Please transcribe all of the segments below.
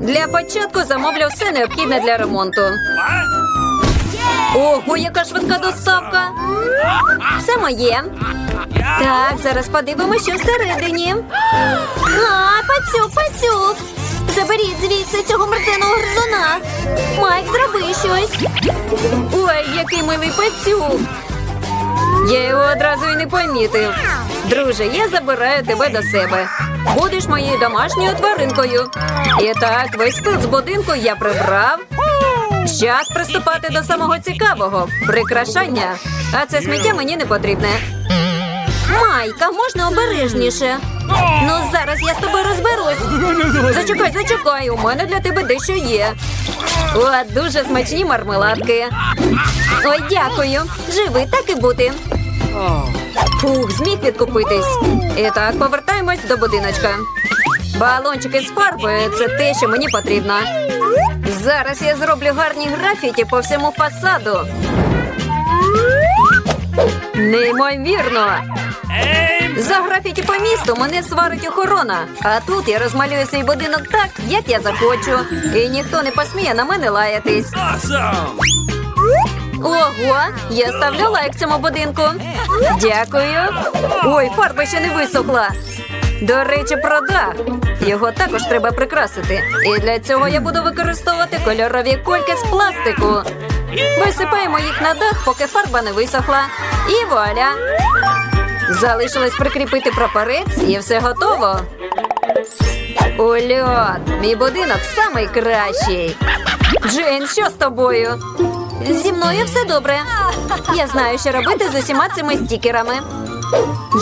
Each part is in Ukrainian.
Для початку замовлю все необхідне для ремонту. Ого, яка швидка доставка! Все моє. Так, зараз подивимося, що всередині. А, пацюк, пацюк! Заберіть звідси цього мерзеного гризуна. Майк, зроби щось. Ой, який милий пацюк. Я його одразу і не помітив. Друже, я забираю тебе до себе. Будеш моєю домашньою тваринкою. І так, весь пил з будинку я прибрав. Час приступати до самого цікавого прикрашання. А це сміття мені не потрібне. Майка, можна обережніше. Ну, зараз я з тобою розберусь. Зачекай, зачекай, у мене для тебе дещо є. О, дуже смачні мармеладки. Ой, дякую. Живи, так і бути. Фух, зміг відкупитись. І так, повертаємось до будиночка. Балончики з фарбою це те, що мені потрібно. Зараз я зроблю гарні графіті по всьому фасаду. Неймовірно! За графіті по місту мене сварить охорона. А тут я розмалюю свій будинок так, як я захочу. І ніхто не посміє на мене лаятись. Ого, я ставлю лайк цьому будинку. Дякую. Ой, фарба ще не висохла. До речі, про дах. Його також треба прикрасити. І для цього я буду використовувати кольорові кольки з пластику. Висипаємо їх на дах, поки фарба не висохла. І вуаля. Залишилось прикріпити прапорець і все готово. Ульот, мій будинок самий кращий. Джейн, що з тобою? Зі мною все добре. Я знаю, що робити з усіма цими стікерами.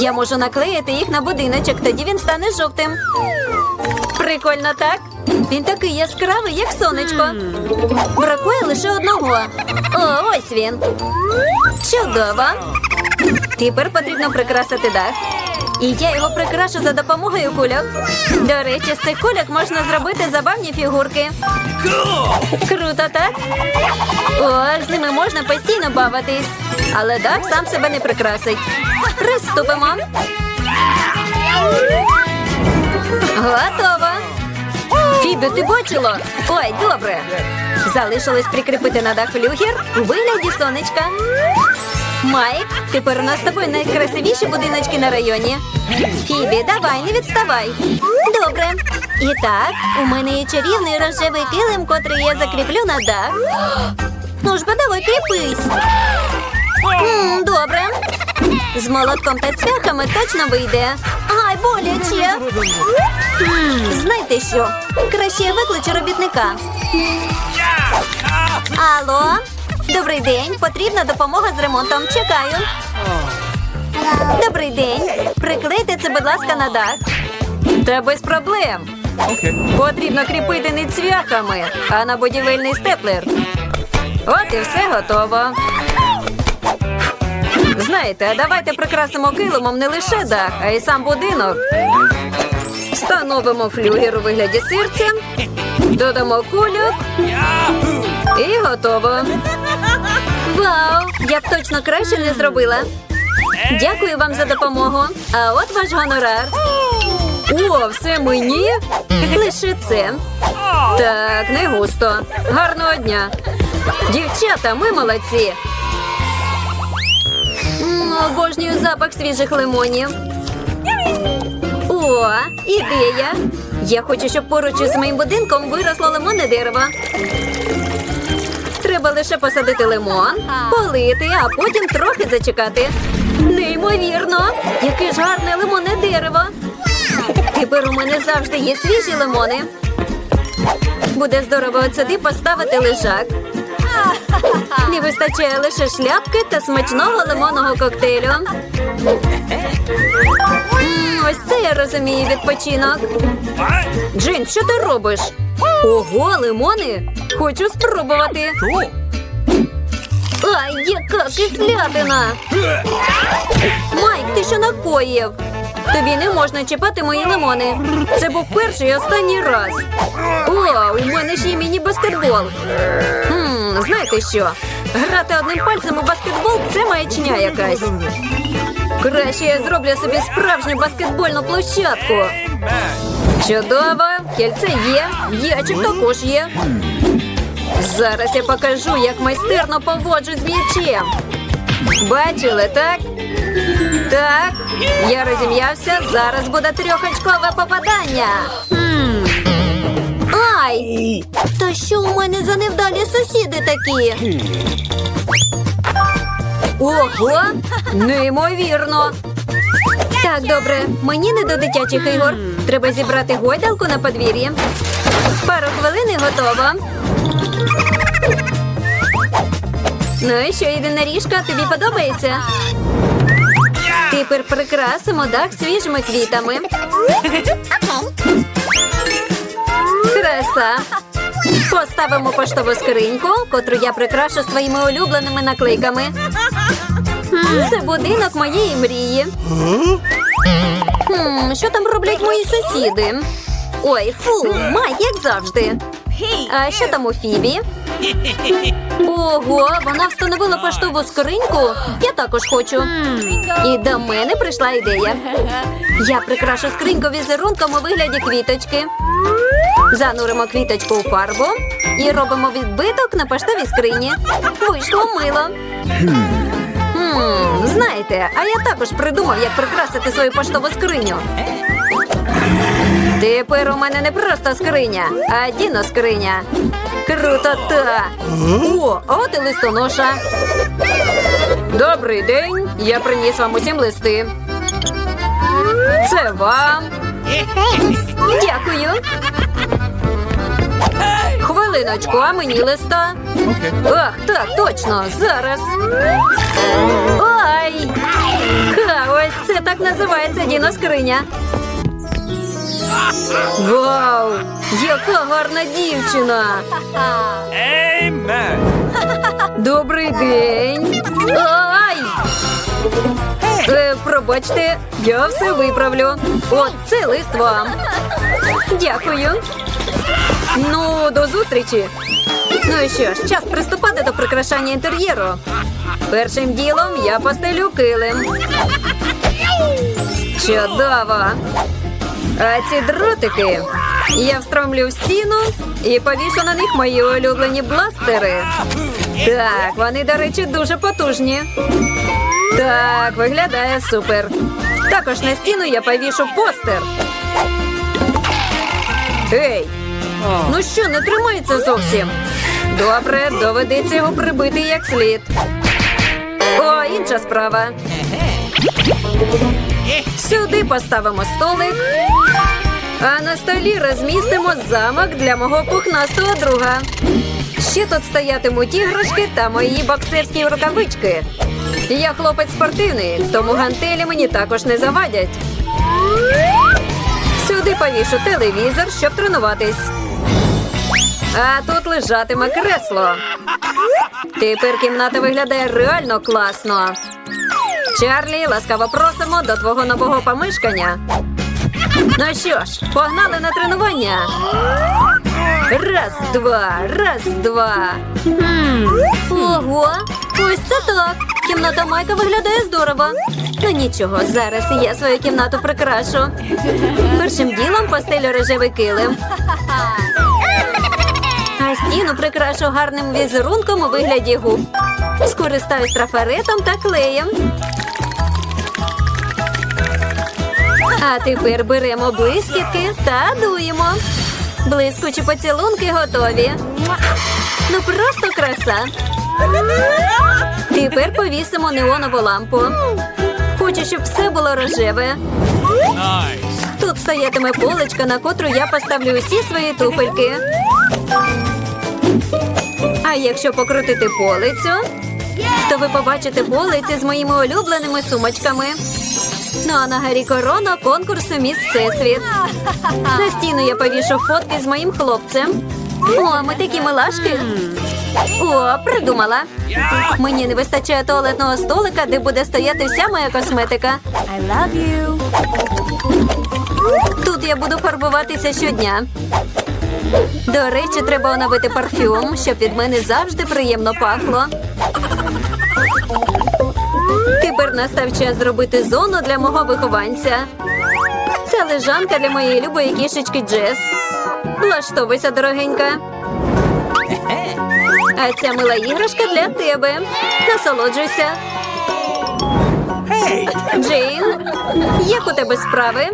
Я можу наклеїти їх на будиночок, тоді він стане жовтим. Прикольно, так? Він такий яскравий, як сонечко. Бракує лише одного. О, ось він. Чудово. Тепер потрібно прикрасити дах. І я його прикрашу за допомогою кульок. До речі, з цих кульок можна зробити забавні фігурки. Круто, так? О, з ними можна постійно бавитись. Але дах сам себе не прикрасить. Приступимо. Готово. Фібі, ти бачила? Ой, добре. Залишилось прикріпити на дах флюгер у вигляді сонечка. Майк, тепер у нас з тобою найкрасивіші будиночки на районі. Фібі, давай, не відставай. Добре. І так, у мене є чарівний рожевий килим, котрий я закріплю на дах. Ну ж бо давай кріпись. Добре. З молотком та цвяхами точно вийде. Ай, боляче. М, Знаєте що? Краще я викличу робітника. Алло, добрий день. Потрібна допомога з ремонтом. Чекаю. Добрий день. Приклейте це, будь ласка, на дах. Та без проблем. Потрібно кріпити не цвяхами, а на будівельний степлер. От і все готово. Знаєте, давайте прикрасимо килимом не лише дах, а й сам будинок. Встановимо флюгер у вигляді серця, додамо кульок і готово. Вау! Я б точно краще не зробила. Дякую вам за допомогу. А от ваш гонорар. О, все мені? Лише це. Так, не густо. Гарного дня. Дівчата, ми молодці. Обожнюю запах свіжих лимонів. О, ідея. Я хочу, щоб поруч із моїм будинком виросло лимонне дерево. Треба лише посадити лимон, полити, а потім трохи зачекати. Неймовірно! Яке ж гарне лимонне дерево. Тепер у мене завжди є свіжі лимони. Буде здорово от поставити лежак. Не вистачає лише шляпки та смачного лимонного коктейлю. Ось це я розумію відпочинок. Джин, що ти робиш? Ого, лимони! Хочу спробувати. Ай, яка кислятина! Майк, ти що накоїв? Тобі не можна чіпати мої лимони. Це був перший і останній раз. О, у мене ще й міні-баскетбол. Знаєте що? Грати одним пальцем у баскетбол це маячня якась. Краще я зроблю собі справжню баскетбольну площадку. Чудово! кільце є, м'ячик також є. Зараз я покажу, як майстерно поводжу з м'ячем. Бачили, так? Так, я розім'явся. Зараз буде трьохочкове попадання. Хм. Ай! Та що у мене за невдалі сусіди такі? Ого! Неймовірно! Так, добре, мені не до дитячих ігор. Треба зібрати гойдалку на подвір'ї. Пару хвилин і готово. Ну і що, єдина ріжка, тобі подобається? Тепер прикрасимо дах свіжими квітами. Краса. Поставимо поштову скриньку, котру я прикрашу своїми улюбленими наклейками. Це будинок моєї мрії. Хм, що там роблять мої сусіди? Ой, фу, Майк, як завжди. А що там у Фібі? Ого, вона встановила поштову скриньку. Я також хочу. І до мене прийшла ідея. Я прикрашу скриньку візерунком у вигляді квіточки. Зануримо квіточку у фарбу і робимо відбиток на поштовій скрині. Вийшло мило. Хм, знаєте, а я також придумав, як прикрасити свою поштову скриню. Тепер у мене не просто скриня, а діно скриня. Крутота! О, от і листоноша. Добрий день. Я приніс вам усім листи. Це вам. Дякую. Хвилиночку, а мені листа. Ах, так, точно, зараз. Ой! Ха, ось це так називається діноскриня. Вау! Яка гарна дівчина! Amen. Добрий день! Ай! Е, пробачте, я все виправлю. От це лист вам. Дякую. Ну, до зустрічі. Ну і що ж, час приступати до прикрашання інтер'єру. Першим ділом я постелю килим. Чудово! А ці дротики я встромлю в стіну і повішу на них мої улюблені бластери. Так, вони, до речі, дуже потужні. Так, виглядає супер. Також на стіну я повішу постер. Ей! Ну що, не тримається зовсім? Добре, доведеться його прибити як слід. О, інша справа. Сюди поставимо столик. А на столі розмістимо замок для мого пухнастого друга. Ще тут стоятимуть іграшки та мої боксерські рукавички. Я хлопець спортивний, тому гантелі мені також не завадять. Сюди повішу телевізор, щоб тренуватись. А тут лежатиме кресло. Тепер кімната виглядає реально класно. Чарлі, ласкаво просимо до твого нового помешкання. Ну що ж, погнали на тренування. Раз, два, раз, два. Ого, ось це так. Кімната Майка виглядає здорово. Ну нічого, зараз я свою кімнату прикрашу. Першим ділом постелю рожевий килим. А стіну прикрашу гарним візерунком у вигляді губ. Скористаюсь трафаретом та клеєм. А тепер беремо блискітки та дуємо. Блискучі поцілунки готові. Ну просто краса. Тепер повісимо неонову лампу. Хочу, щоб все було рожеве. Тут стоятиме поличка, на котру я поставлю усі свої туфельки. А якщо покрутити полицю, то ви побачите полиці з моїми улюбленими сумочками. Ну а на Гаррі Корона конкурсу Міс Всесвіт. На стіну я повішу фотки з моїм хлопцем. О, ми такі милашки. О, придумала. Мені не вистачає туалетного столика, де буде стояти вся моя косметика. I love you. Тут я буду фарбуватися щодня. До речі, треба оновити парфюм, щоб від мене завжди приємно пахло. Тепер настав час зробити зону для мого вихованця. Це лежанка для моєї любої кішечки Джес. Влаштовуйся, дорогенька. А ця мила іграшка для тебе. Насолоджуйся. Джейн, як у тебе справи?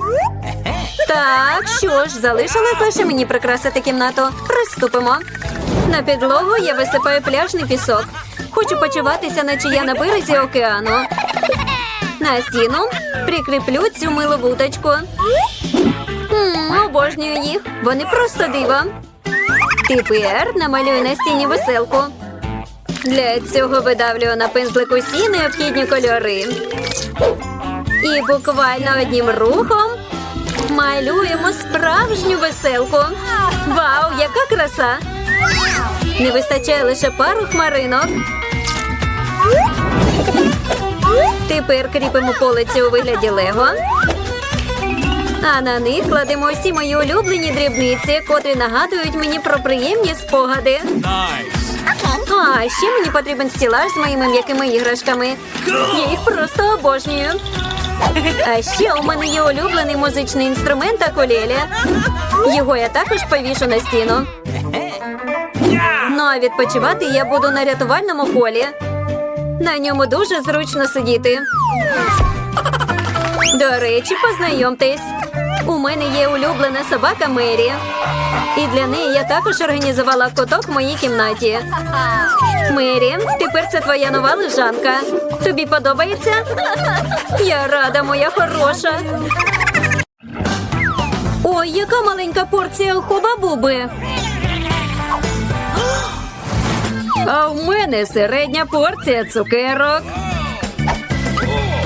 Так, що ж, залишилось лише мені прикрасити кімнату. Приступимо. На підлогу я висипаю пляжний пісок. Хочу почуватися, наче я на березі океану. На стіну прикріплю цю милу вудочку. М, обожнюю їх. Вони просто диво. Тепер намалюю на стіні веселку. Для цього видавлюю на пензлику всі необхідні кольори. І буквально одним рухом малюємо справжню веселку. Вау, яка краса! Не вистачає лише пару хмаринок. Тепер кріпимо полиці у вигляді лего. А на них кладемо всі мої улюблені дрібниці, котрі нагадують мені про приємні спогади. А ще мені потрібен стілаж з моїми м'якими іграшками. Я їх просто обожнюю. А ще у мене є улюблений музичний інструмент акулелі. Його я також повішу на стіну. Ну а відпочивати я буду на рятувальному полі. На ньому дуже зручно сидіти. До речі, познайомтесь. У мене є улюблена собака Мері. І для неї я також організувала куток в моїй кімнаті. Мері, тепер це твоя нова лежанка. Тобі подобається? Я рада, моя хороша. Ой, яка маленька порція хуба-буби. А в мене середня порція цукерок.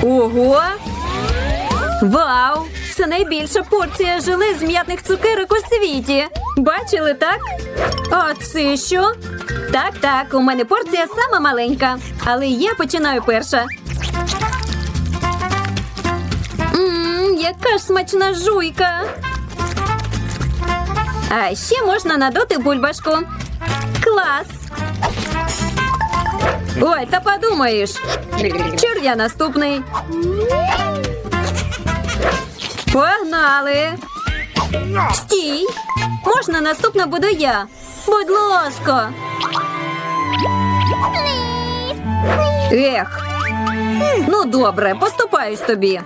Ого! Вау! Це найбільша порція желе з м'ятних цукерок у світі. Бачили, так? А це що? Так, так, у мене порція сама маленька, але я починаю перша. Ммм, яка ж смачна жуйка. А ще можна надути бульбашку. Клас! Ой, та подумаєш. Чур я наступний. Погнали. Стій. Можна наступна буду я. Будь ласка. Ех. Ну, добре, поступаюсь тобі.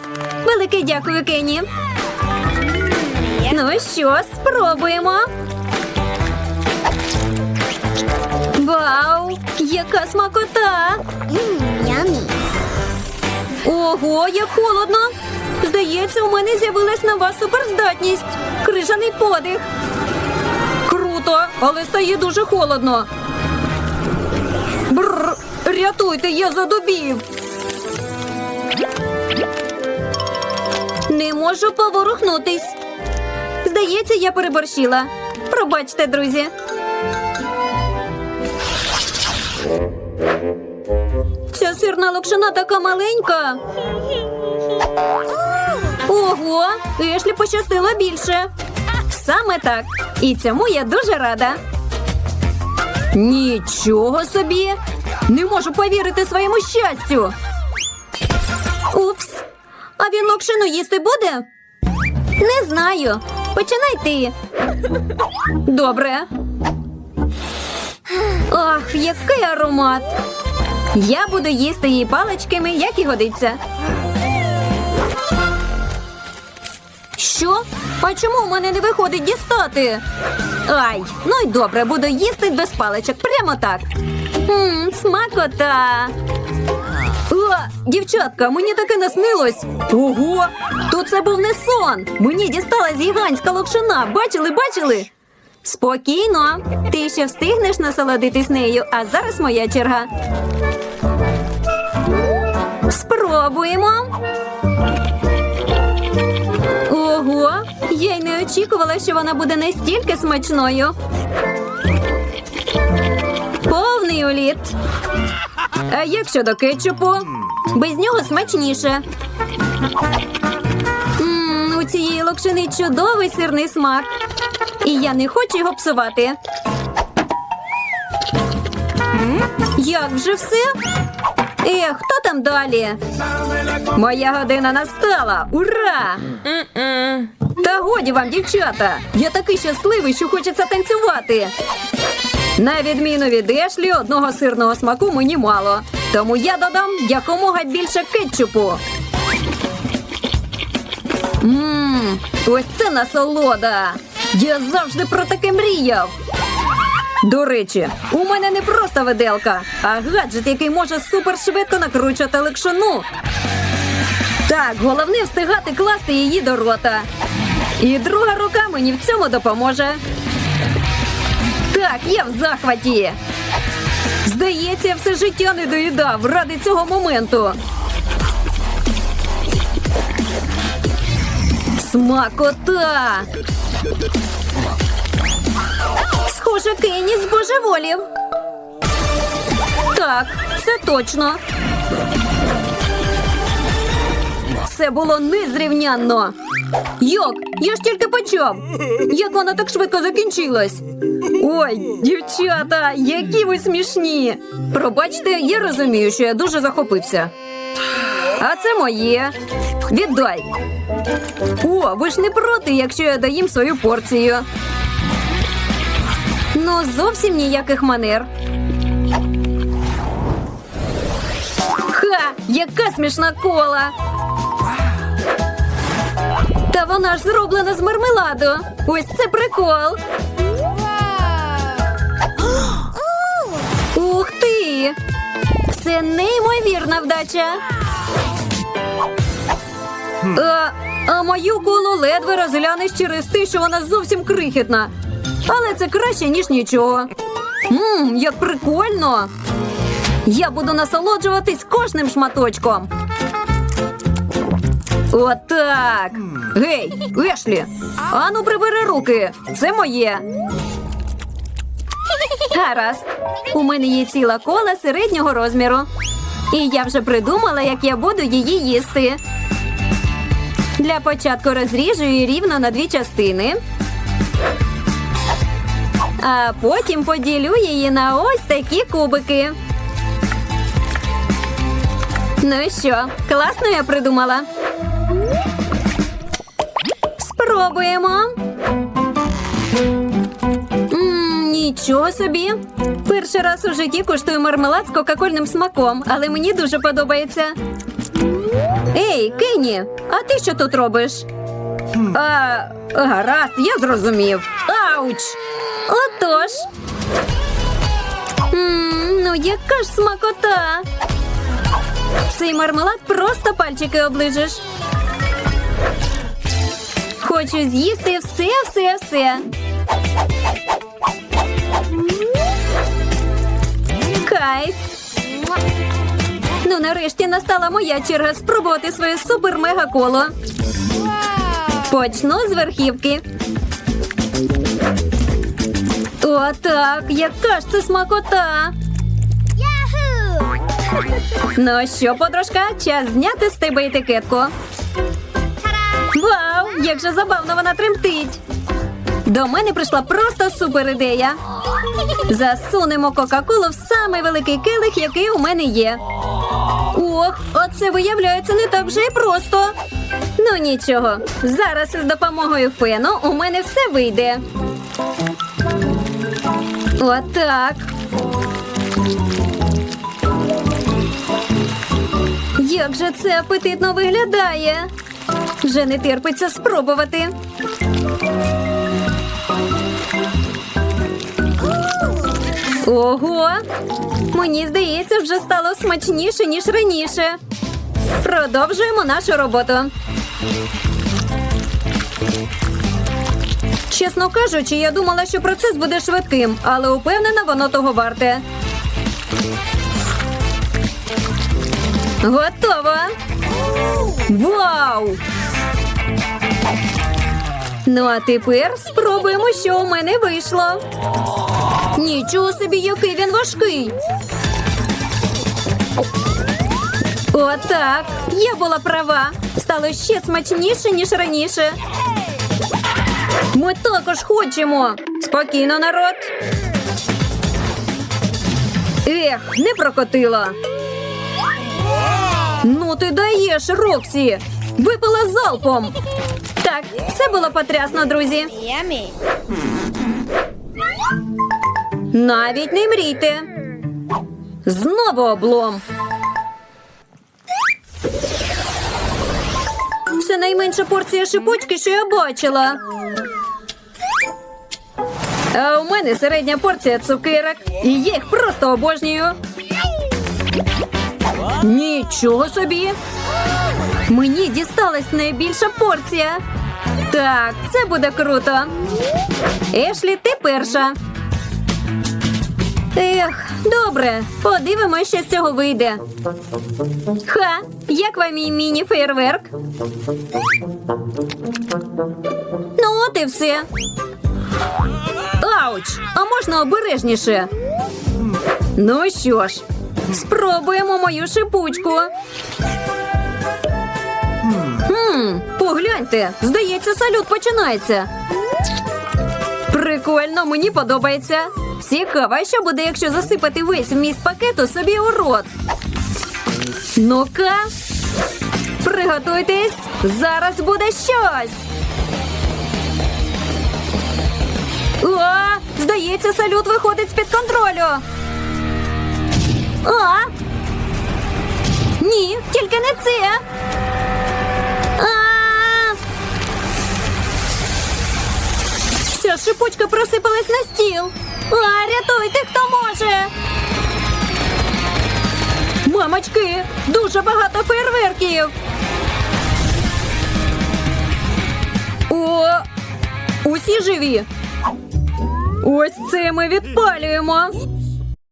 Велике дякую, Кенні. Ну що, спробуємо. Вау, яка смакота! Ого, як холодно! Здається, у мене з'явилась нова суперздатність. Крижаний подих. Круто, але стає дуже холодно. Бррр, рятуйте, я задубів. Не можу поворухнутись. Здається, я переборщила. Пробачте, друзі. Ця сирна локшина така маленька. Ого, Ешлі пощастило більше. Саме так. І цьому я дуже рада. Нічого собі. Не можу повірити своєму щастю. Упс. А він локшину їсти буде? Не знаю. Починай ти. Добре. Ах, який аромат. Я буду їсти її паличками, як і годиться. Що? А чому в мене не виходить дістати? Ай, ну й добре, буду їсти без паличок, прямо так. Мм, смакота. О, дівчатка, мені таке наснилось. Ого, то це був не сон. Мені дісталась гігантська локшина. Бачили, бачили? Спокійно, ти ще встигнеш насолодитись нею, а зараз моя черга. Спробуємо. Ого, я й не очікувала, що вона буде настільки смачною. Повний уліт. А як щодо кетчупу? Без нього смачніше. М, у цієї локшини чудовий сирний смак. І я не хочу його псувати. Як вже все? Ех, хто там далі? Моя година настала. Ура! Та годі вам, дівчата! Я такий щасливий, що хочеться танцювати. На відміну від Ешлі, одного сирного смаку мені мало. Тому я додам якомога більше кетчупу. Ммм, ось це насолода. Я завжди про таке мріяв. До речі, у мене не просто виделка, а гаджет, який може супершвидко накручувати лакшину. Так, головне встигати класти її до рота. І друга рука мені в цьому допоможе. Так, я в захваті. Здається, я все життя не доїдав ради цього моменту. Смакота! Схоже, Кенні збожеволів. Так, це точно. Це було незрівнянно. Як? Я ж тільки почав. Як вона так швидко закінчилась? Ой, дівчата, які ви смішні. Пробачте, я розумію, що я дуже захопився. А це моє. Віддай. О, ви ж не проти, якщо я доїм свою порцію. Ну, зовсім ніяких манер. Ха! Яка смішна кола! Та вона ж зроблена з мармеладу. Ось це прикол. Ух ти! Це неймовірна вдача. А, а мою колу ледве розглянеш через те, що вона зовсім крихітна. Але це краще, ніж нічого. Ммм, як прикольно. Я буду насолоджуватись кожним шматочком. Отак. Гей, Ешлі, ану прибери руки. Це моє. Гаразд. У мене є ціла кола середнього розміру. І я вже придумала, як я буду її їсти. Для початку розріжу її рівно на дві частини. А потім поділю її на ось такі кубики. Ну що, класно я придумала. Спробуємо. Нічого собі. Перший раз у житті куштую мармелад з кока-кольним смаком, але мені дуже подобається. Ей, Кенні, а ти що тут робиш? А, гаразд, я зрозумів. Ауч! Отож. М, ну, яка ж смакота. Цей мармелад просто пальчики оближеш. Хочу з'їсти все, все, все. Кайф. Ну, нарешті настала моя черга спробувати своє супер-мега коло. Почну з верхівки. О, так, яка ж це смакота. Ну що, подружка, час зняти з тебе етикетку. Вау, як же забавно вона тремтить. До мене прийшла просто супер ідея. Засунемо Кока-Колу в самий великий келих, який у мене є. Ох, оце виявляється не так вже і просто. Ну нічого, зараз із допомогою фену у мене все вийде. Отак. Як же це апетитно виглядає? Вже не терпиться спробувати. Ого! Мені здається, вже стало смачніше, ніж раніше. Продовжуємо нашу роботу. Чесно кажучи, я думала, що процес буде швидким, але упевнена, воно того варте. Готово! Вау! Ну, а тепер спробуємо, що у мене вийшло. Нічого собі, який він важкий. Отак. Я була права. Стало ще смачніше, ніж раніше. Ми також хочемо. Спокійно, народ. Ех, не прокотила. Ну, ти даєш, Роксі. Випила залпом. Так, все було потрясно, друзі. Навіть не мрійте. Знову облом. Це найменша порція шипучки, що я бачила. А у мене середня порція цукерок. І я їх просто обожнюю. Нічого собі. Мені дісталась найбільша порція. Так, це буде круто. Ешлі, ти перша. Ех, добре, подивимось, що з цього вийде. Ха, як вам мій міні-фейерверк? Ну, от і все. Ауч! А можна обережніше? Ну що ж, спробуємо мою шипучку. Хм, погляньте, здається, салют починається. Прикольно, мені подобається. Цікаво, що буде, якщо засипати весь вміст пакету собі у рот. Ну-ка, приготуйтесь, зараз буде щось. О, здається, салют виходить з-під контролю. А? Ні, тільки не це. А! Вся шипучка просипалась на стіл. А, рятуйте, хто може. Мамочки, дуже багато фейерверків. О, усі живі. Ось це ми відпалюємо.